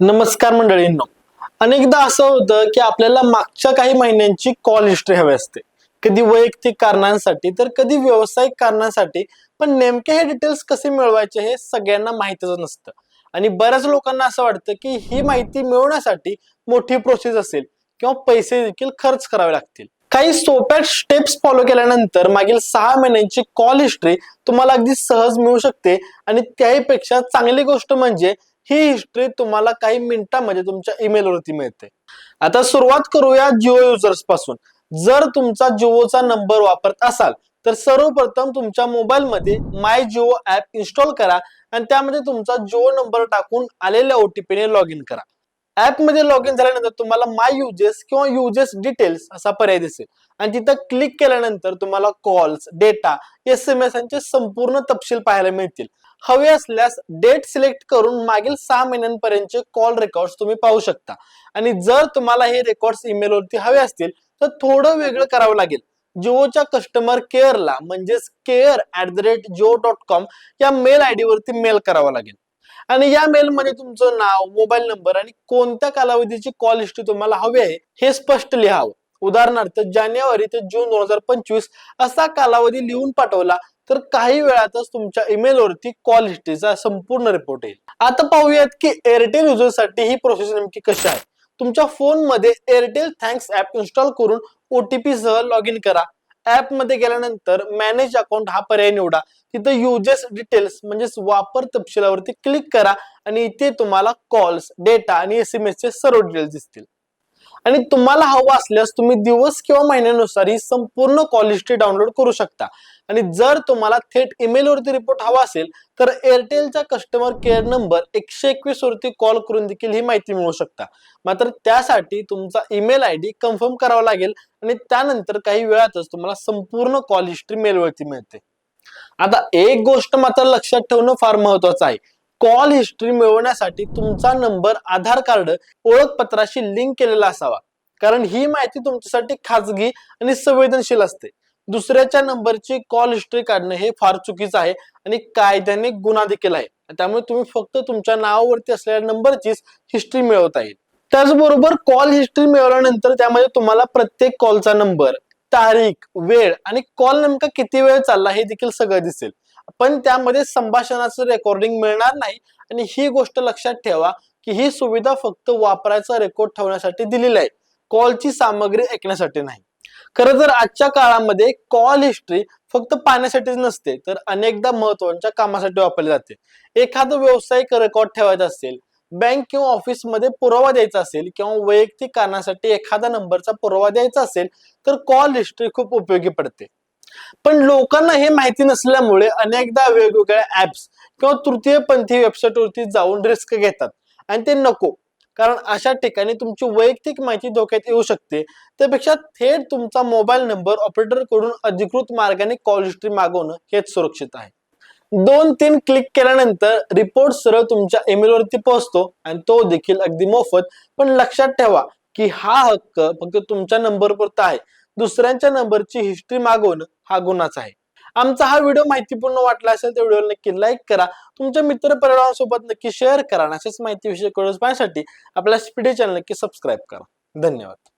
नमस्कार मंडळींनो. अनेकदा असं होतं की आपल्याला मागच्या काही महिन्यांची कॉल हिस्ट्री हवी असते. कधी वैयक्तिक कारणांसाठी तर कधी व्यावसायिक कारणांसाठी पण नेमके हे डिटेल्स कसे मिळवायचे हे सगळ्यांना माहितीच नसतं. आणि बऱ्याच लोकांना असं वाटतं की ही माहिती मिळवण्यासाठी मोठी प्रोसेस असेल किंवा पैसे देखील खर्च करावे लागतील. काही सोप्या स्टेप्स फॉलो केल्यानंतर मागील सहा महिन्यांची कॉल हिस्ट्री तुम्हाला अगदी सहज मिळू शकते. आणि त्याहीपेक्षा चांगली गोष्ट म्हणजे ही हिस्ट्री तुम्हाला काही मिनिटांमध्ये तुमच्या ईमेल वरती मिळते. आता सुरुवात करूया जिओ युजर्सपासून. जर तुमचा जिओचा नंबर वापरत असाल तर सर्वप्रथम तुमच्या मोबाईलमध्ये माय जिओ ऍप इन्स्टॉल करा आणि त्यामध्ये तुमचा जिओ नंबर टाकून आलेल्या ओटीपीने लॉग इन करा. ऍपमध्ये लॉग इन झाल्यानंतर तुम्हाला माय युजेस किंवा युजेस डिटेल्स असा पर्याय दिसेल. आणि तिथं क्लिक केल्यानंतर तुम्हाला calls data S M S यांचे संपूर्ण तपशील पाहायला मिळतील. हवे असल्यास डेट सिलेक्ट करून मागील सहा महिन्यांपर्यंतचे कॉल रेकॉर्ड तुम्ही पाहू शकता. आणि जर तुम्हाला हे रेकॉर्ड्स ईमेल वरती हवे असतील तर थोडं वेगळं करावं लागेल. जिओच्या कस्टमर केअरला म्हणजेच care at the rate Jio dot com या मेल आय वरती मेल करावा लागेल. आणि या मेलमध्ये तुमचं नाव मोबाईल नंबर आणि कोणत्या कालावधीची कॉल हिस्ट्री तुम्हाला हवी आहे हे स्पष्ट लिहावं. उदाहरणार्थ जानेवारी ते जून दोन हजार पंचवीस असा कालावधी लिहून पाठवला तर काही वेळातच तुमच्या ईमेल वरती कॉल हिस्ट्रीचा संपूर्ण रिपोर्ट येईल. आता पाहूयात की एअरटेल युजरसाठी ही प्रोसेस नेमकी कशी आहे? तुमच्या फोनमध्ये एअरटेल थँक्स ऍप इन्स्टॉल करून ओटीपी सह लॉग इन करा ऍपमध्ये गेल्यानंतर मॅनेज अकाउंट हा पर्याय निवडा. तिथं युजेस डिटेल्स म्हणजेच वापर तपशिलावरती क्लिक करा आणि इथे तुम्हाला कॉल्स डेटा आणि एस एम एसचे सर्व डिटेल्स दिसतील. आणि तुम्हाला हवं असल्यास तुम्ही दिवस किंवा महिन्यानुसार ही संपूर्ण कॉल हिस्ट्री डाउनलोड करू शकता. आणि जर तुम्हाला थेट ईमेलवरती रिपोर्ट हवा असेल तर एअरटेलचा कस्टमर केअर नंबर एकशे एकवीस वरती कॉल करून देखील ही माहिती मिळू शकता. मात्र त्यासाठी तुमचा ईमेल आय डी कन्फर्म करावा लागेल आणि त्यानंतर काही वेळातच तुम्हाला संपूर्ण कॉल हिस्ट्री मेलवरती मिळते. आता एक गोष्ट मात्र लक्षात ठेवणं फार महत्वाचं आहे. कॉल हिस्ट्री मिळवण्यासाठी तुमचा नंबर आधार कार्ड ओळखपत्राशी लिंक केलेला असावा. कारण ही माहिती तुमच्यासाठी खाजगी आणि संवेदनशील असते. दुसऱ्याच्या नंबरची कॉल हिस्ट्री काढणं हे फार चुकीचं आहे आणि कायद्याने गुन्हा देखील आहे. त्यामुळे तुम्ही फक्त तुमच्या नावावरती असलेल्या नंबरचीच हिस्ट्री मिळवता येईल त्याचबरोबर कॉल हिस्ट्री मिळवल्यानंतर त्यामध्ये तुम्हाला प्रत्येक कॉलचा नंबर तारीख वेळ आणि कॉल नेमका किती वेळ चालला हे देखील सगळं दिसेल. पण त्यामध्ये संभाषणाचं रेकॉर्डिंग मिळणार नाही आणि ही गोष्ट लक्षात ठेवा की ही सुविधा फक्त वापरायचा रेकॉर्ड ठेवण्यासाठी दिलेली आहे. कॉलची सामग्री ऐकण्यासाठी नाही. खरं तर आजच्या काळामध्ये कॉल हिस्ट्री फक्त पाहण्यासाठीच नसते तर अनेकदा महत्त्वाच्या कामासाठी वापरली जाते. एखादा व्यावसायिक रेकॉर्ड ठेवायचा असेल बँक किंवा ऑफिसमध्ये पुरावा द्यायचा असेल किंवा वैयक्तिक कारणासाठी एखादा नंबरचा पुरावा द्यायचा असेल तर कॉल हिस्ट्री खूप उपयोगी पडते. पण लोकांना हे माहिती नसल्यामुळे अनेकदा वेगवेगळ्या ऍप्स किंवा तृतीयपंथी वेबसाईट वरती जाऊन रिस्क घेतात. आणि ते नको. कारण अशा ठिकाणी तुमची वैयक्तिक माहिती धोक्यात येऊ शकते. त्यापेक्षा थेट तुमचा मोबाईल नंबर ऑपरेटरकडून अधिकृत मार्गाने कॉल हिस्ट्री मागवणं हेच सुरक्षित आहे. दोन तीन क्लिक केल्यानंतर रिपोर्ट सरळ तुमच्या ईमेलवरती पोहोचतो आणि तो देखील अगदी मोफत. पण लक्षात ठेवा की हा हक्क फक्त तुमच्या नंबरपुरता आहे. दुसऱ्यांच्या नंबरची हिस्ट्री मागवणं हा गुन्हाच आहे. आमचा हा व्हिडिओ माहितीपूर्ण वाटला असेल तर व्हिडिओ नक्की लाईक करा. तुमच्या मित्र परिवारासोबत नक्की शेअर करा आणि अशाच माहिती विषय कळून पाहण्यासाठी आपल्या स्पीडी चॅनल नक्की सबस्क्राईब करा. धन्यवाद.